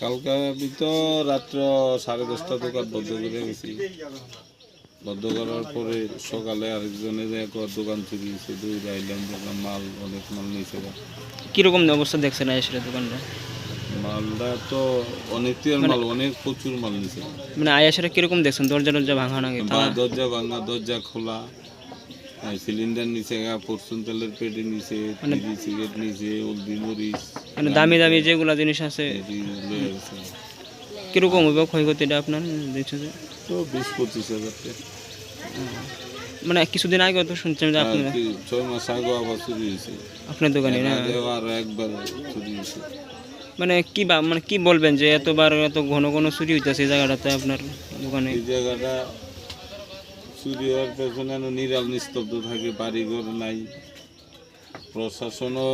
কালকে তো রাত্র সাড়ে দশটা দোকান বন্ধ করে গেছি। বন্ধ করার পরে সকালে আরেকজনে এক দোকান চুরি দুই আইলাম দেখলাম মাল অনেক মাল নিয়েছে কীরকম অবস্থা দেখছেন আয়েশের দোকানটা? মালটা তো অনেক মাল অনেক প্রচুর মাল নিয়েছে। মানে আয়েশেরা কীরকম দেখছেন? দরজা টরজা ভাঙা নাকি দরজা ভাঙা দরজা খোলা। সিলিন্ডার নিচে ফরচুন তেলের পেটে নিচে তিরি সিগারেট নিচে হলদি মরিচ মানে দামি দামি যেগুলা জিনিস আছে। গেছে। কীরকম হইব ক্ষয়ক্ষতিটা আপনার দেখছে যে? তো বিশ পঁচিশ হাজার মানে কিছুদিন আগে তো শুনছিলাম যে আর আপনার ছয় মাস আগে আবার চুরি হয়েছে আপনার দোকানে না? আরও একবার চুরি হয়েছে মানে কি মানে কি বলবেন যে এতবার এত ঘন ঘন চুরি হইতেছে এই জায়গাটাতে আপনার দোকানে? এই জায়গাটা চুরি হওয়ার পেছনে নিরাল নিস্তব্ধ থাকে বাড়িঘর নাই প্রশাসনও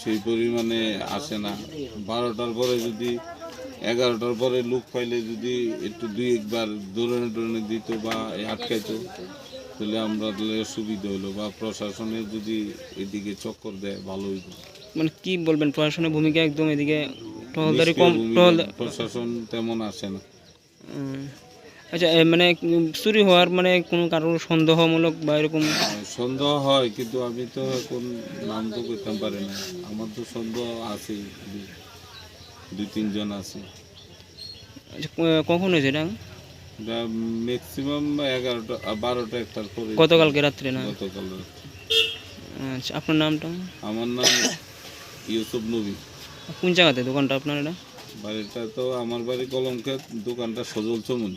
সেই পরিমাণে আসে না। বারোটার পরে যদি এগারোটার পরে লোক পাইলে যদি একটু দুই একবার দৌড়ানো টোড়ানো দিত বা আটকাইতো তাহলে আমরা তাহলে সুবিধা হলো বা প্রশাসনের যদি এদিকে চক্কর দেয় ভালো হইতো। মানে কি বলবেন প্রশাসনের ভূমিকা একদম এদিকে টহলদারি কম প্রশাসন তেমন আসে না। আচ্ছা মানে চুরি হওয়ার মানে কোনো কারোর সন্দেহমূলক বা এরকম? সন্দেহ হয় কিন্তু আমি তো এখন নাম তো করতে পারি না। আমার তো সন্দেহ আছে দুই- তিনজন আছে। আচ্ছা, কখন হয়েছে এটা? ম্যাক্সিমাম এগারোটা বারোটা একটার পরে। গতকালকে রাত্রে না? গতকাল। আচ্ছা আপনার নামটা? আমার নাম ইউসুফ নবী। কোন জায়গাতে দোকানটা আপনার এটা? বাড়িটা তো আমার বাড়ি কলমকে দোকানটা সজল চমুন।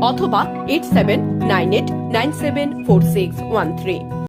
অথবা eight seven nine eight nine seven four six one three.